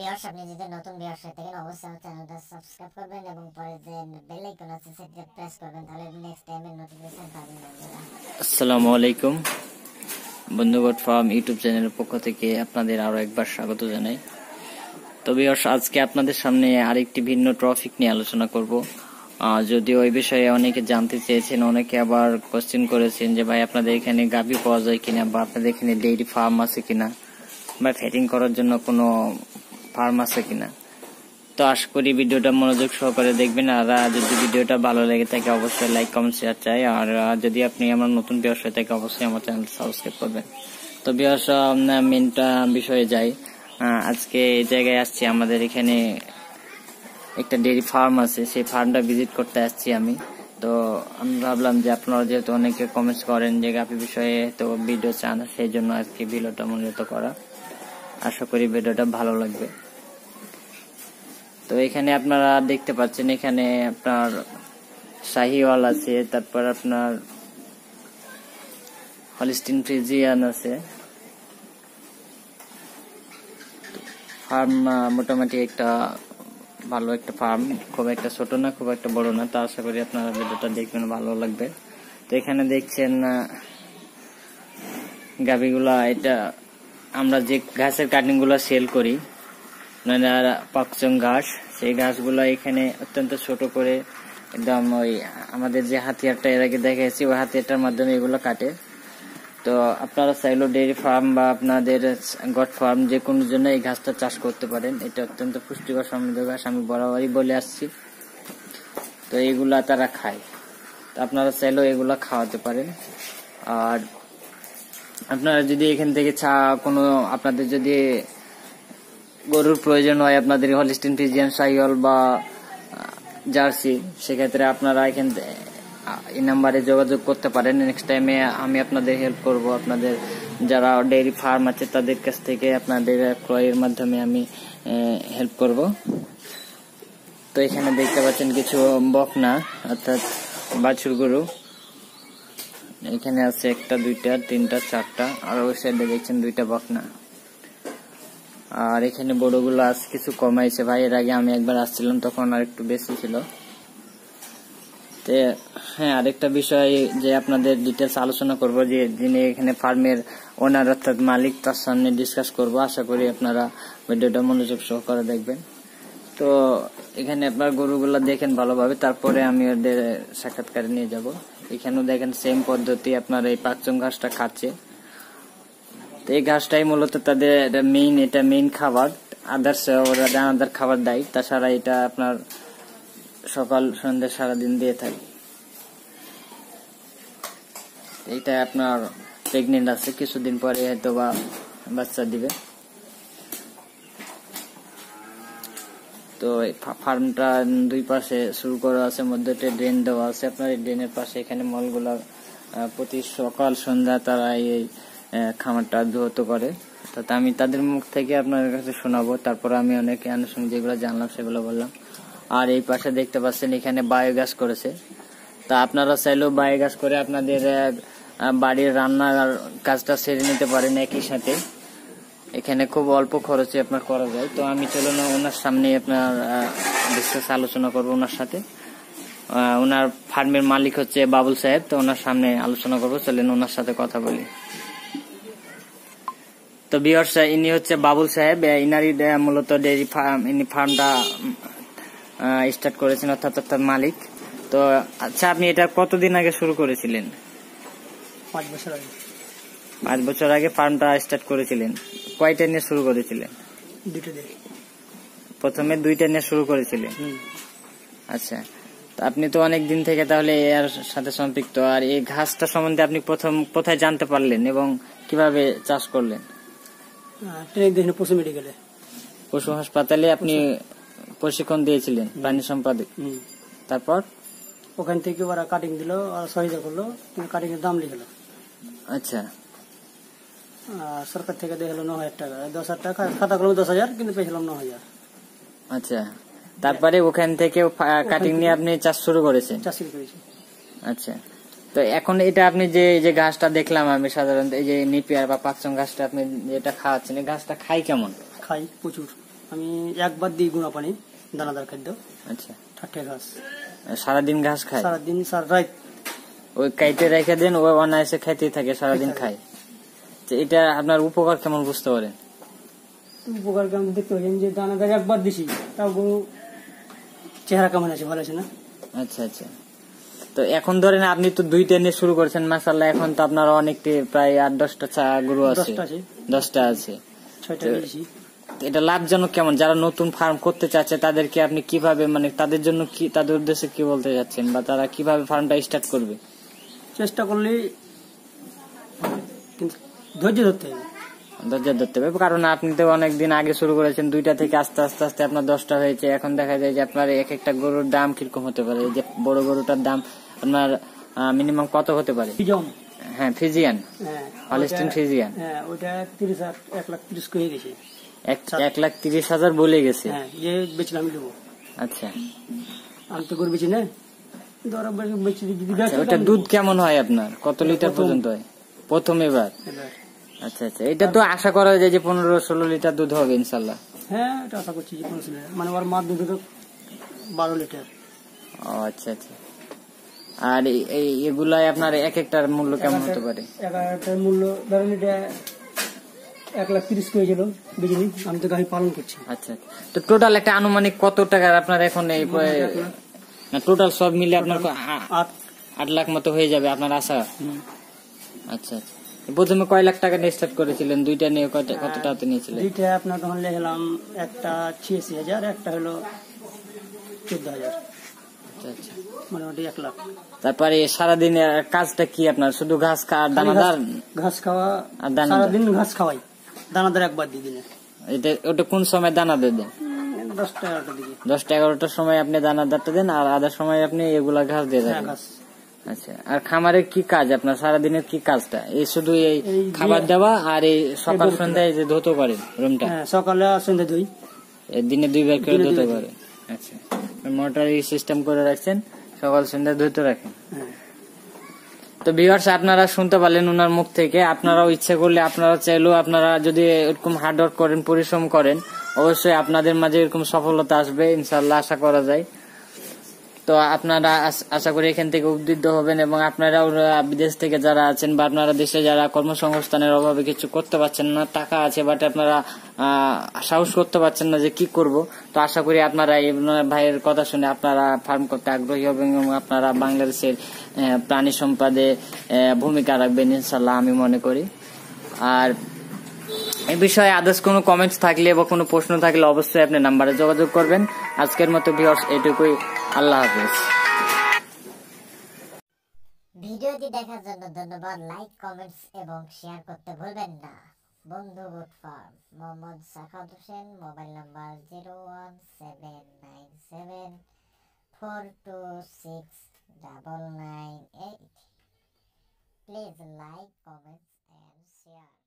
Viewers আপনি যদি নতুন ভিউয়ার্স হয়ে থাকেন অবশ্যই চ্যানেলটা সাবস্ক্রাইব করবেন এবং পরে যে বেল আইকন আছে সেটা প্রেস করবেন, তাহলে নেক্সট টাইমের নোটিফিকেশন পাবেন আসসালামু আলাইকুম। বন্ধুগট ফার্ম ইউটিউব চ্যানেলের পক্ষ থেকে আপনাদের আরও একবার স্বাগত জানাই। তবে আজকে আপনাদের সামনে আরেকটি ভিন্ন ট্রফিক নিয়ে আলোচনা করব। যদিও ওই বিষয়ে অনেকে জানতে চেয়েছেন, অনেকে আবার কোশ্চেন করেছেন যে ভাই, আপনাদের এখানে গাভি পাওয়া যায় কিনা বা আপনাদের এখানে ডেইরি ফার্ম আছে কিনা বা ফ্যাটিং করার জন্য কোনো ফার্ম আছে কিনা। তো আশা করি ভিডিওটা মনোযোগ সহকারে দেখবেন, আর যদি ভিডিওটা ভালো লেগে থাকে অবশ্যই লাইক, কমেন্ট শেয়ার চাই, আর যদি আপনি আমার নতুন বিয়স হয়ে থাকে অবশ্যই আমার চ্যানেল সাবস্ক্রাইব করবেন। তো বিয়স মেনটা বিষয়ে যাই। আজকে এই জায়গায় আসছি, আমাদের এখানে একটা ডেইরি ফার্ম আছে, সেই ফার্মটা ভিজিট করতে আসছি আমি। তো আমি ভাবলাম যে আপনারা যেহেতু অনেকে কমেন্টস করেন যে গাপি বিষয়ে, তো ভিডিও চান, সেই জন্য আজকে ভিডিওটা মূলত করা। আশা করি ভিডিওটা ভালো লাগবে। তো এখানে আপনারা দেখতে পাচ্ছেন, এখানে আপনার শাহিওয়াল আছে, তারপর আপনার হলিস্টিন ফ্রিজিয়ান আছে। ফার্ম মোটামুটি একটা ভালো একটা ফার্ম, খুব একটা ছোট না, খুব একটা বড় না, তা আশা করি আপনারা ভিডিওটা দেখবেন, ভালো লাগবে। তো এখানে দেখছেন গাভিগুলা এটা আমরা যে ঘাসের কাটিংগুলা সেল করি আর পাকচং ঘাস, সেই ঘাসগুলো এখানে অত্যন্ত ছোট করে একদম ওই আমাদের যে হাতিয়ারটা এর আগে দেখেছি ওই হাতিয়ারটার মাধ্যমে এগুলো কাটে। তো আপনারা চাইলেও ডেয়ারি ফার্ম বা আপনাদের গট ফার্ম যে কোনো জন্য এই ঘাসটা চাষ করতে পারেন। এটা অত্যন্ত পুষ্টিকর সমৃদ্ধ ঘাস, আমি বরাবরই বলে আসছি। তো এগুলা তারা খায়। তো আপনারা চাইলেও এগুলা খাওয়াতে পারেন। আর আপনারা যদি এখান থেকে চা, কোনো আপনাদের যদি গরুর প্রয়োজন হয়, আপনাদের হলিস্টিন ফিজিয়ান সাইল বা জার্সি সেক্ষেত্রে আপনারা এখান এই নাম্বারে যোগাযোগ করতে পারেন। নেক্সট টাইমে আমি আপনাদের হেল্প করব। আপনাদের যারা ডেইরি ফার্ম আছে, তাদের কাছ থেকে আপনাদের ক্রয়ের মাধ্যমে আমি হেল্প করব। তো এখানে দেখতে পাচ্ছেন কিছু বকনা, অর্থাৎ বাছুর গরু। এখানে আছে একটা, দুইটা, তিনটা, চারটা, আর ওই সাইডে দেখছেন দুইটা বকনা। আর এখানে বড়গুলো আজ কিছু কমাইছে। ভাই, এর আগে আমি একবার আসছিলাম, তখন আর একটু বেশি ছিল। হ্যাঁ আরেকটা বিষয় যে আপনাদের ডিটেলস আলোচনা করব, যে যিনি এখানে ফার্মের ওনার অর্থাৎ মালিক, তার সামনে ডিসকাস করব। আশা করি আপনারা ভিডিওটা মনোযোগ সহকারে দেখবেন। তো, এখানে আপনার গরুগুলো দেখেন ভালোভাবে। তারপরে আমি ওদের সাক্ষাৎকারে নিয়ে যাব। এখানেও দেখেন সেম পদ্ধতি, আপনার এই পাকচং ঘাসটা খাচ্ছে। তো এই ঘাসটাই মূলত তাদের মেইন এটা মেইন খাবার। আদার্স ওরা দানাদার খাবার দেয়, তাছাড়া এটা আপনার সকাল, সন্ধ্যা সারাদিন দিয়ে থাকে। এইটা আপনার প্রেগনেন্ট আছে, কিছুদিন পরে হয়তো বা বাচ্চা দিবে। তো ফার্মটা দুই পাশে শুরু করা আছে মধ্যে ড্রেন দেওয়া আছে। আপনার এই ড্রেনের পাশে এখানে মলগুলা প্রতি সকাল, সন্ধ্যা তারা এই খামারটা ধুয়ত করে। অর্থাৎ আমি তাদের মুখ থেকে আপনার কাছে শোনাবো। তারপর আমি অনেক আনুষঙ্গিক যেগুলো জানলাম সেগুলো বললাম। আর এই পাশে দেখতে পাচ্ছেন এখানে বায়োগ্যাস করেছে। তা আপনারা চাইলেও বায়োগ্যাস করে আপনাদের বাড়ির রান্নার কাজটা সেরে নিতে পারেন একই সাথে। এখানে খুব অল্প খরচে আপনার করা যায়। তো আমি চলুন ওনার সামনে আপনার বিশেষ আলোচনা করব ওনার সাথে। ওনার ফার্মের মালিক হচ্ছে বাবুল সাহেব তো ওনার সামনে আলোচনা করব। চলেন ওনার সাথে কথা বলি। তো বিয়ার্স ইনি হচ্ছে বাবুল সাহেব। আহ, ইনারই মূলত ডেয়ারি ফার্ম ইনি ফার্মটা স্টার্ট করেছেন অর্থাৎ অর্থাৎ মালিক। তো আচ্ছা আপনি এটা কতদিন আগে শুরু করেছিলেন? পাঁচ বছর আগে। পাঁচ বছর আগে ফার্মটা স্টার্ট করেছিলেন। কয়টা নিয়ে শুরু করেছিলেন? দুটো দিয়ে। প্রথমে দুইটা নিয়ে শুরু করেছিলেন? আচ্ছা। আপনি তো অনেক দিন থেকে তাহলে এর সাথে সম্পৃক্ত। আর এই ঘাসটা সম্বন্ধে আপনি প্রথম কোথায় জানতে পারলেন এবং কীভাবে চাষ করলেন? পশু মেডিকেলে। পশু হাসপাতালে আপনি প্রশিক্ষণ দিয়েছিলেন প্রাণী সম্পাদক তারপর? ওখান থেকে ওরা কাটিং দিল আর সহিদা করল কাটিং এর দাম লিখলো আচ্ছা। সরকার থেকে দেখল ন হাজার টাকা। দশ হাজার টাকা খাতা করলাম দশ হাজার কিন্তু পেয়েছিলাম ন হাজার। আচ্ছা। তারপরে ওখান থেকে কাটিং নিয়ে আপনি চাষ শুরু করেছেন? চাষি করেছি। আচ্ছা। তো এখন এটা আপনি যে এই যে ঘাসটা দেখলাম আমি সাধারণত এই যে নিপিয়ার বা পাকচং ঘাসটা আপনি যেটা খাওয়াচ্ছেন এই ঘাসটা খাই কেমন? খাই প্রচুর। আমি একবার দিই গুঁড়া পানি দানাদার খাদ্য। আচ্ছা। ঠাট্টে ঘাস। সারাদিন ঘাস খায়? সারাদিন সারা রাত। ওই কাইতে রেখে দেন ও অনায়াসে খাইতেই থাকে সারাদিন খায়। এটা আপনার উপকার কেমন বুঝতে পারেন? উপকার কেমন দেখতে পাচ্ছেন? যে দানাদার একবার দিছি তাও গরু চেহারা কেমন আছে? ভালো আছে না? আচ্ছা আচ্ছা। তো এখন ধরেন আপনি তো দুইটা নিয়ে শুরু করেছেন মাসাল্লাহ এখন তো আপনার অনেকটি প্রায় আট দশটা চা গরু আছে। দশটা আছে। এটা লাভজনক কেমন? যারা নতুন ফার্ম করতে চাচ্ছে তাদেরকে আপনি কীভাবে মানে তাদের জন্য কি তাদের উদ্দেশ্যে কি বলতে যাচ্ছেন বা তারা কীভাবে ফার্মটা স্টার্ট করবে? চেষ্টা করলে কিন্তু ধৈর্য ধরতে হবে। ধৈর্য ধরতে হবে। কারণ আপনি তো অনেকদিন আগে শুরু করেছেন দুইটা থেকে আস্তে আস্তে আস্তে আপনার দশটা হয়েছে। এখন দেখা যায় যে আপনার এক একটা গরুর দাম কীরকম হতে পারে? যে বড় গরুটার দাম আপনার মিনিমাম কত হতে পারে? হ্যাঁ ফিজিয়ান হ্যাঁ হলিস্টিন ফিজিয়ান হ্যাঁ তিরিশ এক লাখ তিরিশ হয়ে গেছে। এক এক লাখ তিরিশ হাজার বলে গেছে? হ্যাঁ যে বেচলাম দেবো। আচ্ছা। আমি তো গরু বেচি না। আচ্ছা, ওটা দুধ কেমন হয় আপনার? কত লিটার পর্যন্ত হয়? প্রথম এবার। আচ্ছা আচ্ছা। এটা তো আশা করা যায় যে পনেরো ষোলো লিটার দুধ হবে ইনশাল্লাহ হ্যাঁ এটা আশা করছি যে কোনো ছিল মানে ওর মার দুধ বারো লিটার। ও আচ্ছা আচ্ছা। আর এই- এগুলাই আপনার এক একটার মূল্য কেমন হতে পারে? এগারোটার মূল্য ধরেন এটা এক লাখ তিরিশ হয়েছিল বিজলি আমি তো গাড়ি পালন করছি। আচ্ছা তো টোটাল একটা আনুমানিক কত টাকার আপনার এখন এই টোটাল সব মিলে আপনার আট আট লাখ মতো হয়ে যাবে আপনার আশা। আচ্ছা আচ্ছা। প্রথমে কয় লাখ টাকা নিয়ে স্টার্ট করেছিলেন? দুইটা নিয়ে কত কত টাকাতে নিয়েছিলেন? দুইটা আপনার তখন লেগেলাম একটা ছিয়াশি হাজার একটা হলো চোদ্দ হাজার। আচ্ছা আচ্ছা। মোটামুটি এক লাখ। তারপরে সারাদিনের কাজটা কি আপনার? শুধু ঘাস খাওয়া দানাদার? ঘাস খাওয়া আর? সারাদিন ঘাস খাওয়াই। দানাদার একবার দিয়ে দিনে এটা ওটা কোন সময় দানা? দেন দশটা এগারোটার দিকে। দশটা এগারোটার সময় আপনি দানাদারটা দেন আর আধার সময় আপনি এগুলা ঘাস দিয়ে হ্যাঁ দেন ঘাস। আচ্ছা আর খামারের কি কাজ? আপনার সারাদিনের কি কাজটা? এই শুধু এই এই খাবার দেওয়া আর এই সকাল সন্ধ্যায় যে ধুতো করেন রুমটা? হ্যাঁ সকালে আর সন্ধ্যে দুই। এই দিনে দুইবার করে ধুতো করেন আচ্ছা মোটর সিস্টেম করে রাখছেন সকাল সন্ধ্যা ধুতো রাখেন? হ্যাঁ। তো ভিউয়ার্স আপনারা শুনতে পারলেন ওনার মুখ থেকে আপনারাও ইচ্ছে করলে আপনারা চাইলেও আপনারা যদি এরকম হার্ড ওয়ার্ক করেন পরিশ্রম করেন অবশ্যই আপনাদের মাঝে এরকম সফলতা আসবে ইনশাল্লাহ আশা করা যায়। তো আপনারা আশা করি এখান থেকে উদ্বুদ্ধ হবেন এবং আপনারাও বিদেশ থেকে যারা আছেন বা আপনারা দেশে যারা কর্মসংস্থানের অভাবে কিছু করতে পারছেন না, টাকা আছে বাট আপনারা সাহস করতে পারছেন না যে কি করব, তো আশা করি আপনারা ভাইয়ের কথা শুনে আপনারা ফার্ম করতে আগ্রহী হবেন এবং আপনারা বাংলাদেশের প্রাণী সম্পদে ভূমিকা রাখবেন ইনশাল্লাহ আমি মনে করি। আর এ বিষয়ে আদার্স কোনো কমেন্টস থাকলে বা কোনো প্রশ্ন থাকলে অবশ্যই আপনি নাম্বারে যোগাযোগ করবেন। আজকের মতো ভিউয়ার্স, এটুকুই। আল্লাহ হাফেজ। ভিডিওটি দেখার জন্য ধন্যবাদ। লাইক কমেন্টস এবং শেয়ার করতে ভুলবেন না। বন্ধু good farm Mohammad Sakhawat Hossain, mobile number zero one seven nine seven four two six double nine eight please like comments and share